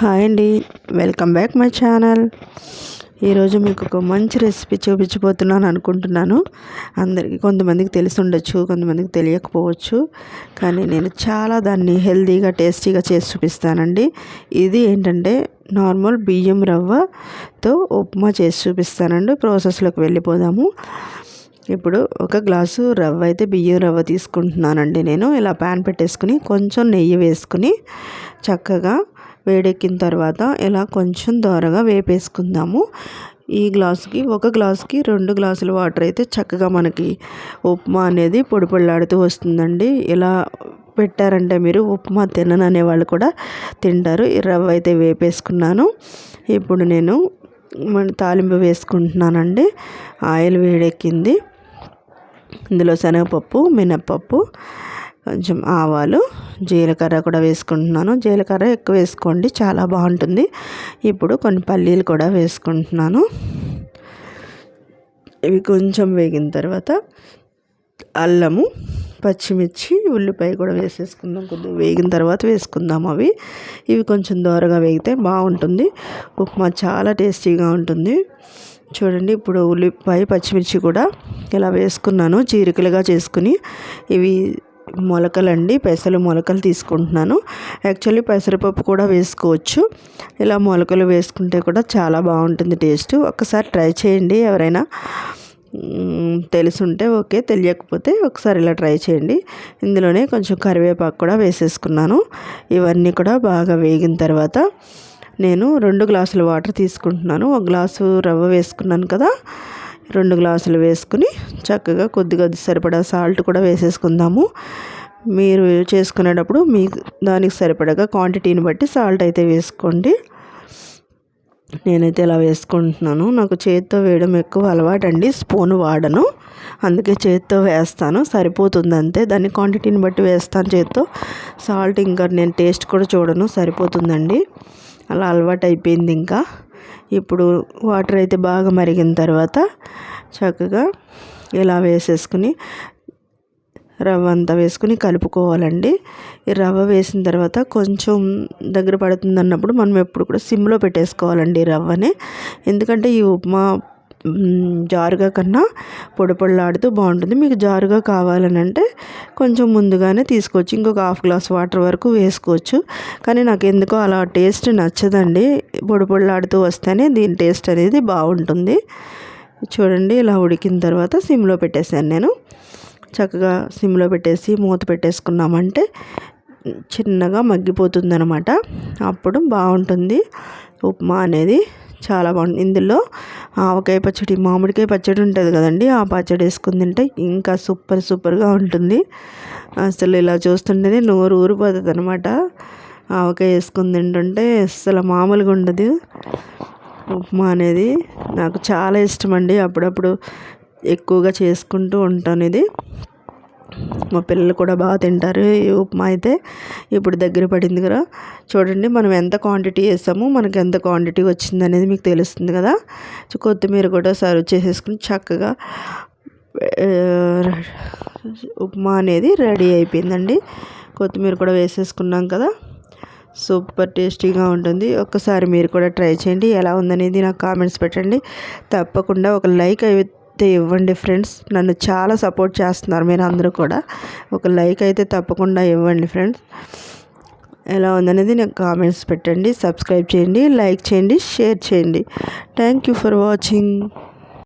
Hi అండి. Welcome back my channel. ఈరోజు మీకు ఒక మంచి రెసిపీ చూపించబోతున్నాను అనుకుంటున్నాను. అందరికీ కొంతమందికి తెలిసి ఉండొచ్చు కొంతమందికి తెలియకపోవచ్చు. కానీ నేను చాలా దాన్ని హెల్తీగా టేస్టీగా చేసి చూపిస్తానండి. ఇది ఏంటంటే నార్మల్ బియ్యం రవ్వతో ఉప్మా చేసి చూపిస్తానండి. ప్రాసెస్లోకి వెళ్ళిపోదాము. ఇప్పుడు ఒక గ్లాసు రవ్వ అయితే బియ్యం రవ్వ తీసుకుంటున్నానండి నేను. ఇలా ప్యాన్ పెట్టేసుకుని కొంచెం నెయ్యి వేసుకుని చక్కగా వేడెక్కిన తర్వాత ఇలా కొంచెం దోరగా వేపేసుకుందాము. ఈ గ్లాసుకి ఒక గ్లాసుకి రెండు గ్లాసుల వాటర్ అయితే చక్కగా మనకి ఉప్మా అనేది పొడి వస్తుందండి. ఇలా పెట్టారంటే మీరు ఉప్మా తినననే వాళ్ళు కూడా తింటారు. ఈ రవ్వ అయితే వేపేసుకున్నాను. ఇప్పుడు నేను మన తాలింపు వేసుకుంటున్నానండి. ఆయిల్ వేడెక్కింది. ఇందులో శనగపప్పు మినప్పప్పు కొంచెం ఆవాలు జీలకర్ర కూడా వేసుకుంటున్నాను. జీలకర్ర ఎక్కువ వేసుకోండి చాలా బాగుంటుంది. ఇప్పుడు కొన్ని పల్లీలు కూడా వేసుకుంటున్నాను. ఇవి కొంచెం వేగిన తర్వాత అల్లము పచ్చిమిర్చి ఉల్లిపాయ కూడా వేసేసుకుందాం. కొద్దిగా వేగిన తర్వాత వేసుకుందాం అవి. ఇవి కొంచెం దోరగా వేగితే బాగుంటుంది. ఉప్మా చాలా టేస్టీగా ఉంటుంది. చూడండి ఇప్పుడు ఉల్లిపాయ పచ్చిమిర్చి కూడా ఇలా వేసుకున్నాను చీరికలుగా చేసుకుని. ఇవి మొలకలండి. పెసలు మొలకలు తీసుకుంటున్నాను. యాక్చువల్లీ పెసరపప్పు కూడా వేసుకోవచ్చు. ఇలా మొలకలు వేసుకుంటే కూడా చాలా బాగుంటుంది టేస్ట్. ఒకసారి ట్రై చేయండి ఎవరైనా. తెలుసుంటే ఓకే తెలియకపోతే ఒకసారి ఇలా ట్రై చేయండి. ఇందులోనే కొంచెం కరివేపాకు కూడా వేసేసుకున్నాను. ఇవన్నీ కూడా బాగా వేగిన తర్వాత నేను రెండు గ్లాసుల వాటర్ తీసుకుంటున్నాను. ఒక గ్లాసు రవ్వ వేసుకున్నాను కదా. రెండు గ్లాసులు వేసుకుని చక్కగా కొద్ది కొద్ది సరిపడా సాల్ట్ కూడా వేసేసుకుందాము. మీరు చేసుకునేటప్పుడు మీ దానికి సరిపడగా క్వాంటిటీని బట్టి సాల్ట్ అయితే వేసుకోండి. నేనైతే ఇలా వేసుకుంటున్నాను. నాకు చేతితో వేయడం ఎక్కువ అలవాటండి. స్పూన్ వాడను. అందుకే చేతితో వేస్తాను. సరిపోతుంది అంతే. దాన్ని క్వాంటిటీని బట్టి వేస్తాను చేతితో. సాల్ట్ ఇంకా నేను టేస్ట్ కూడా చూడను. సరిపోతుందండి. అలా అలవాటు అయిపోయింది ఇంకా. ఇప్పుడు వాటర్ అయితే బాగా మరిగిన తర్వాత చక్కగా ఇలా వేసేసుకుని రవ్వ అంతా వేసుకుని కలుపుకోవాలండి. ఈ రవ్వ వేసిన తర్వాత కొంచెం దగ్గర పడుతుంది అన్నప్పుడు మనం ఎప్పుడు కూడా సిమ్లో పెట్టేసుకోవాలండి రవ్వని. ఎందుకంటే ఈ ఉప్మా జారుగా కన్నా పొడపొడలాడుతూ బాగుంటుంది. మీకు జారుగా కావాలని అంటే కొంచెం ముందుగానే తీసుకోవచ్చు. ఇంకొక హాఫ్ గ్లాస్ వాటర్ వరకు వేసుకోవచ్చు. కానీ నాకు ఎందుకో అలా టేస్ట్ నచ్చదండి. పొడి వస్తేనే దీని టేస్ట్ అనేది బాగుంటుంది. చూడండి ఇలా ఉడికిన తర్వాత సిమ్లో పెట్టేశాను నేను. చక్కగా సిమ్లో పెట్టేసి మూత పెట్టేసుకున్నామంటే చిన్నగా మగ్గిపోతుంది అనమాట అప్పుడు బాగుంటుంది. ఉప్మా అనేది చాలా బాగుంటుంది. ఇందులో ఆవకాయ పచ్చడి మామిడికాయ పచ్చడి ఉంటుంది కదండి ఆ పచ్చడి వేసుకుని తింటే ఇంకా సూపర్ సూపర్గా ఉంటుంది. అసలు ఇలా చూస్తుంటేనే నోరు ఊరిపోతుంది అనమాట ఆవకాయ వేసుకుని తింటుంటే అసలు మామూలుగా ఉండదు. ఉప్మా అనేది నాకు చాలా ఇష్టం అండి. అప్పుడప్పుడు ఎక్కువగా చేసుకుంటూ ఉంటాను ఇది. మా పిల్లలు కూడా బాగా తింటారు. ఈ ఉప్మా అయితే ఇప్పుడు దగ్గర పడింది కదా. చూడండి మనం ఎంత క్వాంటిటీ వేసామో మనకి ఎంత క్వాంటిటీ వచ్చింది అనేది మీకు తెలుస్తుంది కదా. కొత్తిమీర కూడా సర్వ్ చేసేసుకుని చక్కగా ఉప్మా అనేది రెడీ అయిపోయిందండి. కొత్తిమీర కూడా వేసేసుకున్నాం కదా. సూపర్ టేస్టీగా ఉంటుంది. ఒక్కసారి మీరు కూడా ట్రై చేయండి. ఎలా ఉందనేది నాకు కామెంట్స్ పెట్టండి. తప్పకుండా ఒక లైక్ అయితే ఇవ్వండి ఫ్రెండ్స్. నన్ను చాలా సపోర్ట్ చేస్తున్నారు మీరు అందరూ కూడా. ఒక లైక్ అయితే తప్పకుండా ఇవ్వండి ఫ్రెండ్స్. ఎలా ఉందనేది నాకు కామెంట్స్ పెట్టండి సబ్స్క్రైబ్ చేయండి లైక్ చేయండి షేర్ చేయండి. Thank you for watching.